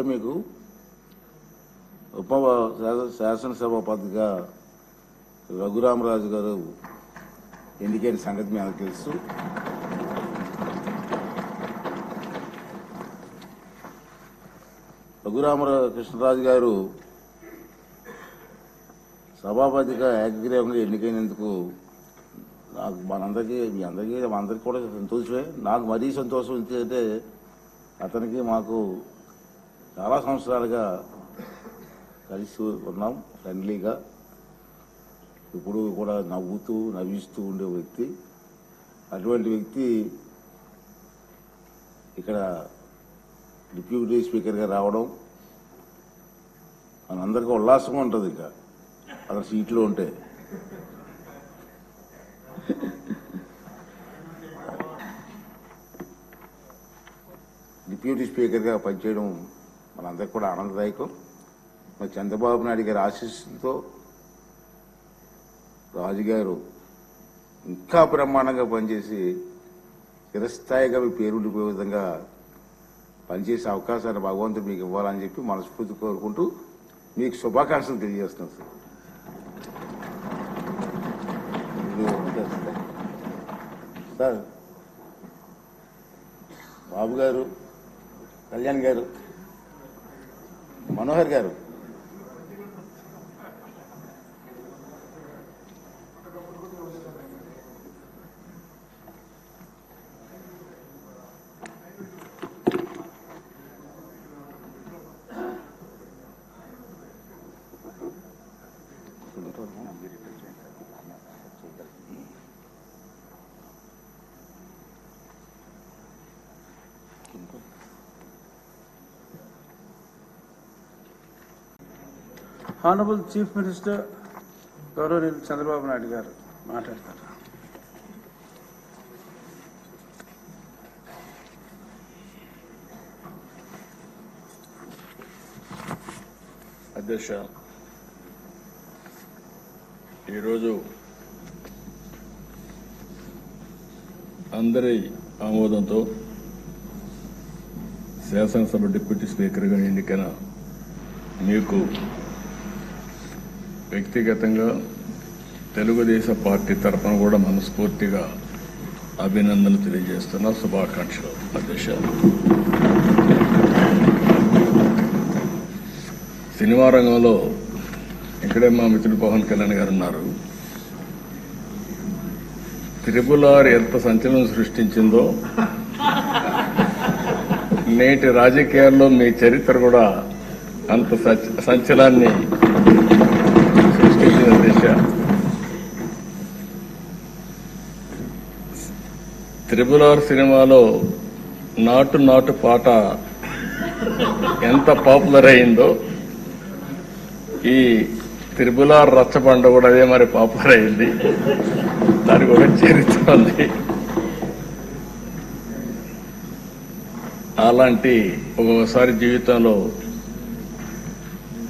తెలుసుగా మీకు ఉప శాస- శాసనసభాపతిగా రఘురామరాజు గారు ఎన్నికైన సంగతి మీకు తెలుసు. రఘురామరా కృష్ణరాజు గారు సభాపతిగా ఏకగ్రీవంగా ఎన్నికైనందుకు నాకు మనందరికీ మీ అందరికీ అందరికీ కూడా సంతోషమే. నాకు మరీ సంతోషం ఎందుకంటే అతనికి మాకు చాలా సంవత్సరాలుగా కలిసి ఉన్నాం ఫ్రెండ్లీగా. ఇప్పుడు కూడా నవ్వుతూ నవ్విస్తూ ఉండే వ్యక్తి. అటువంటి వ్యక్తి ఇక్కడ డిప్యూటీ స్పీకర్గా రావడం మనందరికీ ఉల్లాసంగా ఉంటుంది ఇంకా. అతను సీట్లో ఉంటే. డిప్యూటీ స్పీకర్గా పనిచేయడం మనందరికీ కూడా ఆనందదాయకం మరి చంద్రబాబు నాయుడు గారి ఆశీస్సులతో రాజుగారు ఇంకా బ్రహ్మాండంగా పనిచేసి చిరస్థాయిగా మీ పేరుండిపోయే విధంగా పనిచేసే అవకాశాన్ని భగవంతుడు మీకు ఇవ్వాలని చెప్పి మనస్ఫూర్తి కోరుకుంటూ మీకు శుభాకాంక్షలు తెలియజేస్తున్నాను సార్. సార్ బాబు గారు కళ్యాణ్ గారు మనోహర్ గారు హానబుల్ చీఫ్ మినిస్టర్ గౌరవనీయులు చంద్రబాబు నాయుడు గారు మాట్లాడతారు. అధ్యక్ష ఈరోజు అందరి ఆమోదంతో శాసనసభ డిప్యూటీ స్పీకర్గా ఎన్నికైన మీకు వ్యక్తిగతంగా తెలుగుదేశం పార్టీ తరఫున కూడా మనస్ఫూర్తిగా అభినందనలు తెలియజేస్తున్న. శుభాకాంక్షలు అధ్యక్ష. సినిమా రంగంలో ఇక్కడే మా మిత్రుడు పవన్ కళ్యాణ్ గారు ఉన్నారు. త్రిపుల్ ఆర్ ఎంత సంచలనం సృష్టించిందో నేటి రాజకీయాల్లో మీ చరిత్ర కూడా అంత సంచలాన్ని త్రిపుల్ ఆర్ సినిమాలో నాటు నాటు పాట ఎంత పాపులర్ అయిందో ఈ త్రిపుల రచ్చబండ కూడా అదే మరి పాపులర్ అయింది. దాని కూడా చరిత్ర ఉంది అలాంటి ఒక్కొక్కసారి జీవితంలో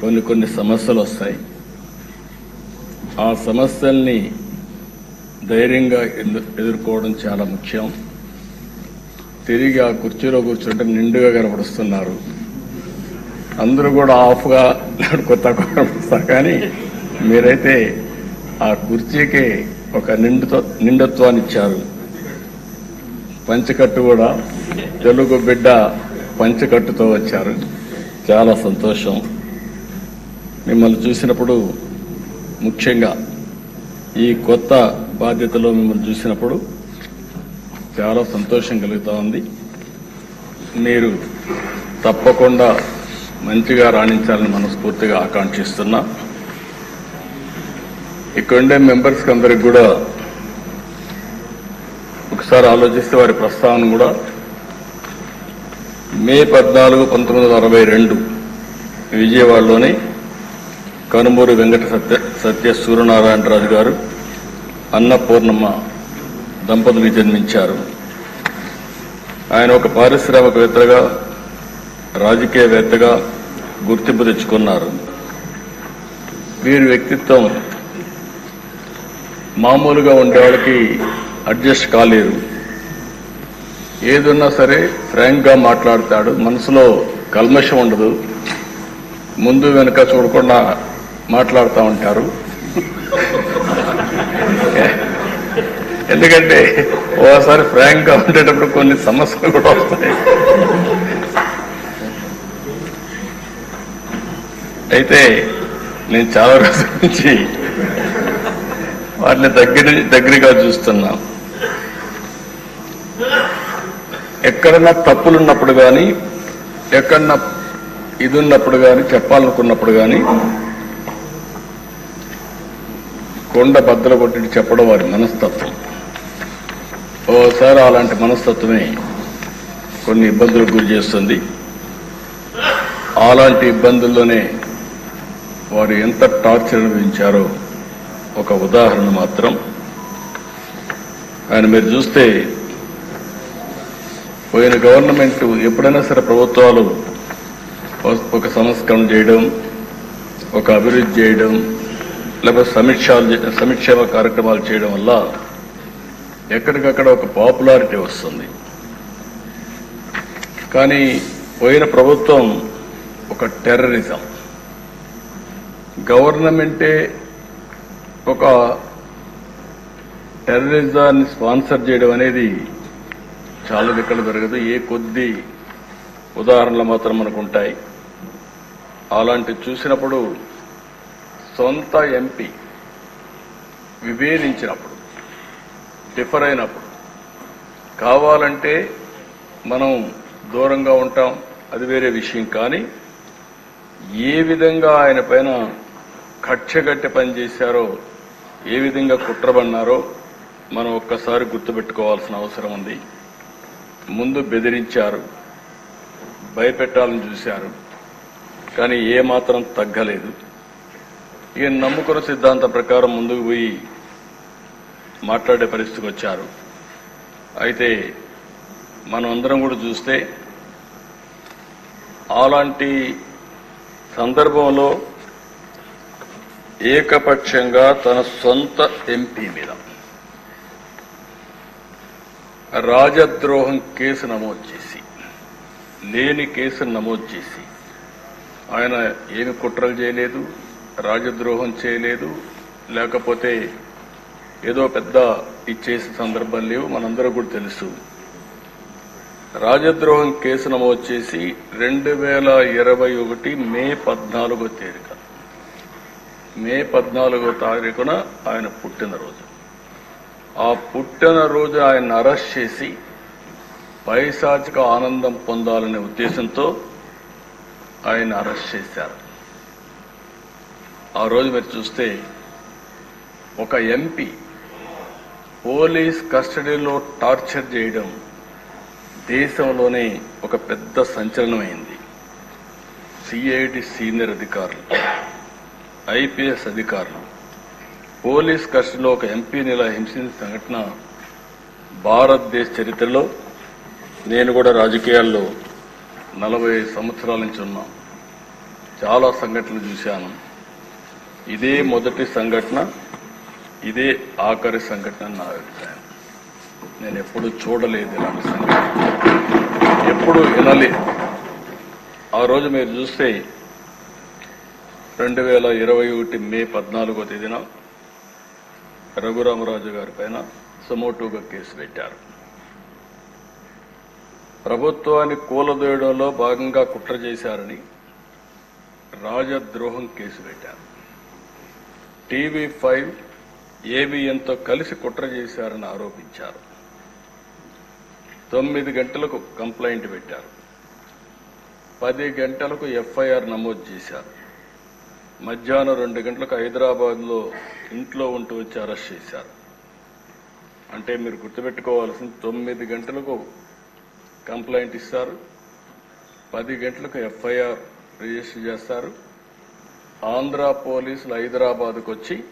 కొన్ని కొన్ని సమస్యలు వస్తాయి. ఆ సమస్యల్ని ధైర్యంగా ఎదుర్కోవడం చాలా ముఖ్యం. తిరిగి ఆ కుర్చీలో కూర్చుంటే నిండుగా కనపడుస్తున్నారు. అందరూ కూడా ఆఫ్గా కొత్త కనపడుస్తారు కానీ మీరైతే ఆ కుర్చీకి ఒక నిండుతో నిండత్వాన్ని ఇచ్చారు. పంచకట్టు కూడా తెలుగు బిడ్డ పంచకట్టుతో వచ్చారు. చాలా సంతోషం. మిమ్మల్ని చూసినప్పుడు ముఖ్యంగా ఈ కొత్త బాధ్యతలో మిమ్మల్ని చూసినప్పుడు చాలా సంతోషం కలుగుతూ ఉంది. మీరు తప్పకుండా మంచిగా రాణించాలని మనస్ఫూర్తిగా ఆకాంక్షిస్తున్నా. ఇక్కడుండే మెంబర్స్కి అందరికి కూడా ఒకసారి ఆలోచిస్తే వారి ప్రస్తావన కూడా మే పద్నాలుగు పంతొమ్మిది వందల అరవై రెండు విజయవాడలోని కనుమూరి వెంకట సత్య సత్య సూర్యనారాయణరాజు గారు అన్నపూర్ణమ్మ దంపతులు జన్మించారు. ఆయన ఒక పారిశ్రామికవేత్తగా రాజకీయవేత్తగా గుర్తింపు తెచ్చుకున్నారు. వీరి వ్యక్తిత్వం మామూలుగా ఉండేవాళ్ళకి అడ్జస్ట్ కాలేరు ఏదున్నా సరే ఫ్రాంక్గా మాట్లాడతాడు. మనసులో కల్మషం ఉండదు. ముందు వెనుక చూడకుండా మాట్లాడుతూ ఉంటారు. ఎందుకంటే ఓసారి ఫ్రాంక్గా ఉండేటప్పుడు కొన్ని సమస్యలు కూడా వస్తాయి. అయితే నేను చాలా రోజుల నుంచి వాటిని దగ్గర దగ్గరగా చూస్తున్నా. ఎక్కడన్నా తప్పులున్నప్పుడు కానీ ఎక్కడన్నా ఇది ఉన్నప్పుడు కానీ చెప్పాలనుకున్నప్పుడు కానీ కొండ బద్దలు కొట్టి చెప్పడం వారి మనస్తత్వం. ఓసారి అలాంటి మనస్తత్వమే కొన్ని ఇబ్బందులకు గురి చేస్తుంది. అలాంటి ఇబ్బందుల్లోనే వారు ఎంత టార్చర్ అనుభవించారో ఒక ఉదాహరణ మాత్రం. ఆయన మీరు చూస్తే పోయిన గవర్నమెంట్ ఎప్పుడైనా సరే ప్రభుత్వాలు ఒక సంస్కరణ చేయడం ఒక అభివృద్ధి చేయడం లేకపోతే సమీక్ష చే- కార్యక్రమాలు చేయడం వల్ల ఎక్కడికక్కడ ఒక పాపులారిటీ వస్తుంది. కానీ పోయిన ప్రభుత్వం ఒక టెర్రరిజం. గవర్నమెంటే ఒక టెర్రరిజాన్ని స్పాన్సర్ చేయడం అనేది చాలా దిక్కలు జరగదు. ఏ కొద్ది ఉదాహరణలు మాత్రం మనకు ఉంటాయి అలాంటి చూసినప్పుడు సొంత ఎంపీ విభేదించినప్పుడు డిఫర్ అయినప్పుడు. కావాలంటే మనం దూరంగా ఉంటాం అది వేరే విషయం. కానీ ఏ విధంగా ఆయన పైన కక్షగట్టి పనిచేశారో ఏ విధంగా కుట్రబడినారో మనం ఒక్కసారి గుర్తుపెట్టుకోవాల్సిన అవసరం ఉంది. ముందు బెదిరించారు భయపెట్టాలని చూశారు కానీ ఏమాత్రం తగ్గలేదు. ఈయన నమ్ముకున్న సిద్ధాంతం ప్రకారం ముందుకు పోయి మాట్లాడే పరిస్థితికి వచ్చారు. అయితే మనం అందరం కూడా చూస్తే అలాంటి సందర్భంలో ఏకపక్షంగా తన సొంత ఎంపీ మీద రాజద్రోహం కేసు నమోదు చేసి లేని కేసును నమోదు చేసి ఆయన ఏమి కుట్రలు చేయలేదు రాజద్రోహం చేయలేదు లేకపోతే ఏదో పెద్ద ఇచ్చేసే సందర్భం లేవు మనందరూ కూడా తెలుసు. రాజద్రోహం కేసు నమోదు చేసి రెండు వేల ఇరవై ఒకటి మే పద్నాలుగో తేదీన మే పద్నాలుగో తారీఖున ఆయన పుట్టినరోజు. ఆ పుట్టినరోజు ఆయన అరెస్ట్ చేసి పైశాచిక ఆనందం పొందాలనే ఉద్దేశంతో ఆయన అరెస్ట్ చేశారు. ఆ రోజు మీరు చూస్తే ఒక ఎంపీ పోలీస్ కస్టడీలో టార్చర్ చేయడం దేశంలోనే ఒక పెద్ద సంచలనమైంది. సిఐడి సీనియర్ అధికారులు ఐపీఎస్ అధికారులు పోలీస్ కస్టడీలో ఒక ఎంపీని ఇలా హింసించిన సంఘటన భారతదేశ చరిత్రలో నేను కూడా రాజకీయాల్లో నలభై సంవత్సరాల నుంచి ఉన్నా. చాలా సంఘటనలు చూశాను. ఇదే మొదటి సంఘటన ఇదే ఆఖరి సంఘటన నా అభిప్రాయం. నేను ఎప్పుడు చూడలేదు ఇలాంటి సంఘటన. ఎప్పుడు వినలే ఆ రోజు మీరు చూస్తే రెండు వేల ఇరవై ఒకటి మే పద్నాలుగో తేదీన రఘురామరాజు గారి పైన సుమోటోగా కేసు పెట్టారు. ప్రభుత్వాన్ని కూలదోయడంలో భాగంగా కుట్ర చేశారని రాజద్రోహం కేసు పెట్టారు. టీవీ ఫైవ్ ఏబిఎన్తో కలిసి కుట్ర చేశారని ఆరోపించారు. తొమ్మిది గంటలకు కంప్లైంట్ పెట్టారు. పది గంటలకు ఎఫ్ఐఆర్ నమోదు చేశారు. మధ్యాహ్నం రెండు గంటలకు హైదరాబాద్లో ఇంట్లో ఉంటూ వచ్చి అరెస్ట్ చేశారు. అంటే మీరు గుర్తుపెట్టుకోవాల్సిన తొమ్మిది గంటలకు కంప్లైంట్ ఇస్తారు పది గంటలకు ఎఫ్ఐఆర్ రిజిస్టర్ చేస్తారు. ఆంధ్ర పోలీసులు హైదరాబాద్కు వచ్చి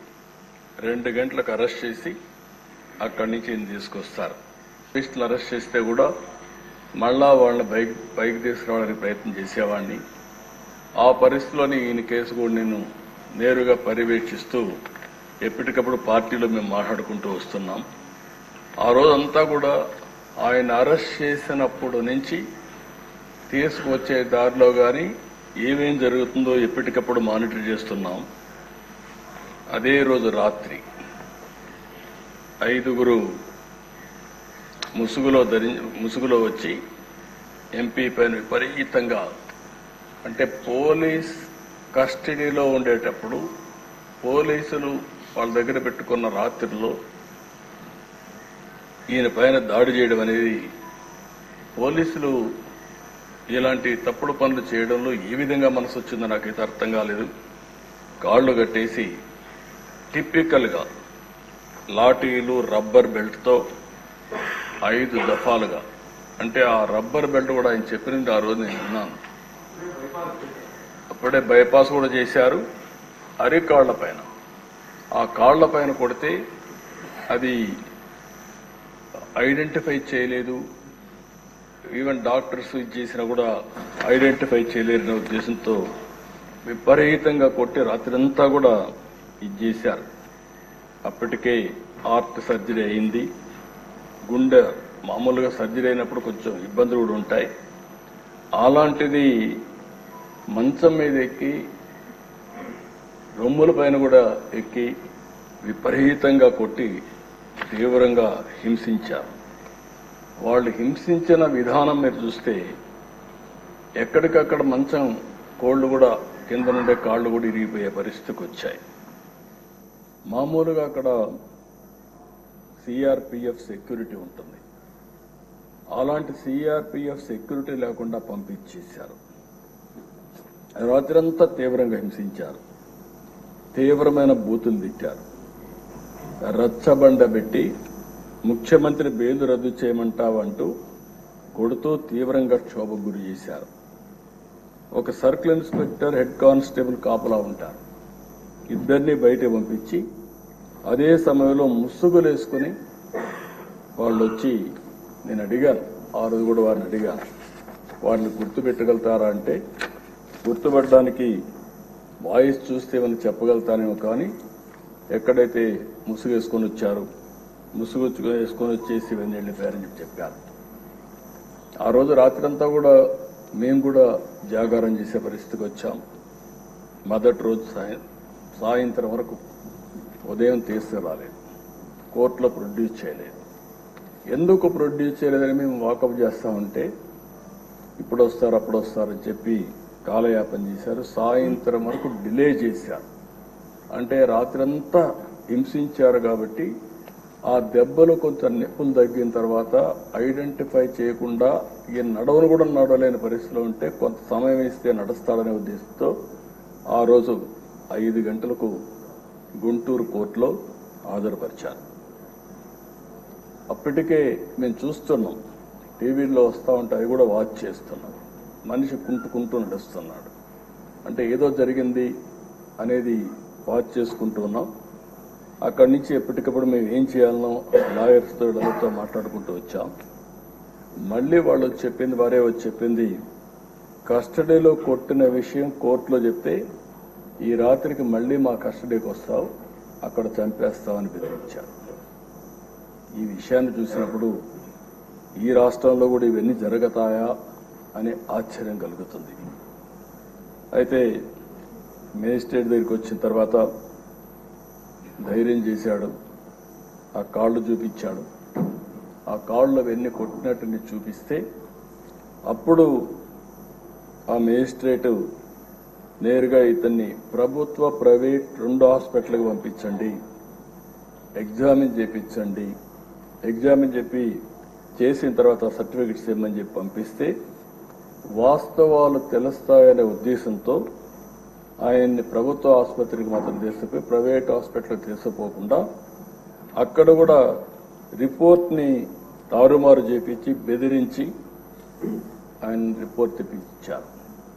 రెండు గంటలకు అరెస్ట్ చేసి అక్కడి నుంచి ఈయన తీసుకొస్తారు. పోలీసులు అరెస్ట్ చేస్తే కూడా మళ్ళా వాళ్ళని బైక్ బైక్ తీసుకురావడానికి ప్రయత్నం చేసేవాడిని. ఆ పరిస్థితిలోని ఈయన కేసు కూడా నేను నేరుగా పర్యవేక్షిస్తూ ఎప్పటికప్పుడు పార్టీలో మేము మాట్లాడుకుంటూ వస్తున్నాం. ఆ రోజంతా కూడా ఆయన అరెస్ట్ చేసినప్పుడు నుంచి తీసుకువచ్చే దారిలో కానీ ఏమేం జరుగుతుందో ఎప్పటికప్పుడు మానిటర్ చేస్తున్నాం. అదే రోజు రాత్రి ఐదుగురు ముసుగులో ధరి ముసుగులో వచ్చి ఎంపీ పైన విపరీతంగా అంటే పోలీస్ కస్టడీలో ఉండేటప్పుడు పోలీసులు వాళ్ళ దగ్గర పెట్టుకున్న రాత్రిలో ఈయన పైన దాడి చేయడం అనేది పోలీసులు ఇలాంటి తప్పుడు పనులు చేయడంలో ఏ విధంగా మనసు వచ్చిందో నాకైతే అర్థం కాలేదు. కాళ్ళు కట్టేసి టిపికల్గా లాఠీలు రబ్బర్ బెల్ట్తో ఐదు దఫాలుగా. అంటే ఆ రబ్బర్ బెల్ట్ కూడా ఆయన చెప్పినది ఆ రోజు నేను విన్నాను. అప్పుడే బైపాస్ కూడా చేశారు. అరికాళ్ళ పైన. ఆ కాళ్ళ పైన కొడితే అది ఐడెంటిఫై చేయలేదు. ఈవెన్ డాక్టర్స్ ఇది చేసినా కూడా ఐడెంటిఫై చేయలేరనే ఉద్దేశంతో విపరీతంగా కొట్టి రాత్రంతా కూడా ఇది చేశారు. అప్పటికే హార్ట్ సర్జరీ అయింది. గుండె మామూలుగా సర్జరీ అయినప్పుడు కొంచెం ఇబ్బందులు కూడా ఉంటాయి. అలాంటిది మంచం మీద ఎక్కి రొమ్ముల పైన కూడా ఎక్కి విపరీతంగా కొట్టి తీవ్రంగా హింసించారు. వాళ్ళు హింసించిన విధానం మీరు చూస్తే ఎక్కడికక్కడ మంచం కోళ్ళు కూడా కింద నుండే కాళ్ళు కూడా ఇరిగిపోయే పరిస్థితికి వచ్చాయి. మామూలుగా అక్కడ సిఆర్పిఎఫ్ సెక్యూరిటీ ఉంటుంది. అలాంటి సిఆర్పిఎఫ్ సెక్యూరిటీ లేకుండా పంపించేశారు. రాత్రంతా తీవ్రంగా హింసించారు. తీవ్రమైన బూతులు తిట్టారు. రచ్చబండ పెట్టి ముఖ్యమంత్రి బెయిల్ రద్దు చేయమంటావంటూ కొడుతూ తీవ్రంగా క్షోభకు గురి చేశారు. ఒక సర్కిల్ ఇన్స్పెక్టర్ హెడ్ కానిస్టేబుల్ కాపలా ఉంటారు. ఇద్దరిని బయట పంపించి అదే సమయంలో ముసుగులు వేసుకుని వాళ్ళు వచ్చి నేను అడిగాను ఆ రోజు కూడా వారిని అడిగాను. వారిని గుర్తుపెట్టగలుగుతారా అంటే గుర్తుపట్టడానికి వాయిస్ చూస్తే ఏమైనా చెప్పగలుగుతానేమో కానీ ఎక్కడైతే ముసుగు వేసుకొని వచ్చారు ముసుగు వేసుకొని వచ్చేసి ఇవన్నీ వెళ్ళిపోయారని చెప్పి చెప్పారు. ఆ రోజు రాత్రంతా కూడా మేము కూడా జాగారం చేసే పరిస్థితికి వచ్చాం. మొదటి రోజు సాయం సాయంత్రం వరకు ఉదయం తీసుకురాలేదు కోర్టులో ప్రొడ్యూస్ చేయలేదు. ఎందుకు ప్రొడ్యూస్ చేయలేదని మేము వాకప్ చేస్తామంటే ఇప్పుడు వస్తారు అప్పుడు వస్తారని చెప్పి కాలయాపన చేశారు. సాయంత్రం వరకు డిలే చేశారు. అంటే రాత్రంతా హింసించారు కాబట్టి ఆ దెబ్బలు కొంచెం నొప్పులు తగ్గిన తర్వాత ఐడెంటిఫై చేయకుండా ఈ నడవను కూడా నడవలేని పరిస్థితిలో ఉంటే కొంత సమయం ఇస్తే నడుస్తాడనే ఉద్దేశంతో ఆ రోజు ఐదు గంటలకు గుంటూరు కోర్టులో హాజరుపరిచారు. అప్పటికే మేము చూస్తున్నాం. టీవీలో వస్తూ ఉంటే అవి కూడా వాచ్ చేస్తున్నాం. మనిషి కుంటుకుంటూ నడుస్తున్నాడు. అంటే ఏదో జరిగింది అనేది వాచ్ చేసుకుంటూ ఉన్నాం. అక్కడి నుంచి ఎప్పటికప్పుడు మేము ఏం చేయాలనో లాయర్స్తో వీళ్ళతో మాట్లాడుకుంటూ వచ్చాం. మళ్ళీ వాళ్ళు చెప్పింది వారే వచ్చి చెప్పింది కస్టడీలో కొట్టిన విషయం కోర్టులో చెప్తే ఈ రాత్రికి మళ్ళీ మా కస్టడీకి వస్తావు అక్కడ చంపేస్తామని బెదిరించారు. ఈ విషయాన్ని చూసినప్పుడు ఈ రాష్ట్రంలో కూడా ఇవన్నీ జరుగుతాయా అనే ఆశ్చర్యం కలుగుతుంది. అయితే మేజిస్ట్రేట్ దగ్గరికి వచ్చిన తర్వాత ధైర్యం చేశాడు ఆ కాళ్ళు చూపించాడు. ఆ కాళ్ళు అవన్నీ కొట్టినట్టు చూపిస్తే అప్పుడు ఆ మేజిస్ట్రేటు నేరుగా ఇతన్ని ప్రభుత్వ ప్రైవేట్ రెండు హాస్పిటల్కి పంపించండి. ఎగ్జామిన్ చేపించండి. ఎగ్జామిన్ చెప్పి చేసిన తర్వాత సర్టిఫికెట్స్ ఇవ్వమని చెప్పి పంపిస్తే వాస్తవాలు తెలుస్తాయనే ఉద్దేశంతో ఆయన్ని ప్రభుత్వ ఆసుపత్రికి మాత్రం తీసుకుపోయి ప్రైవేట్ హాస్పిటల్కి తీసుకుపోకుండా అక్కడ కూడా రిపోర్ట్ని తారుమారు చేపించి బెదిరించి ఆయన రిపోర్ట్ తెప్పించారు.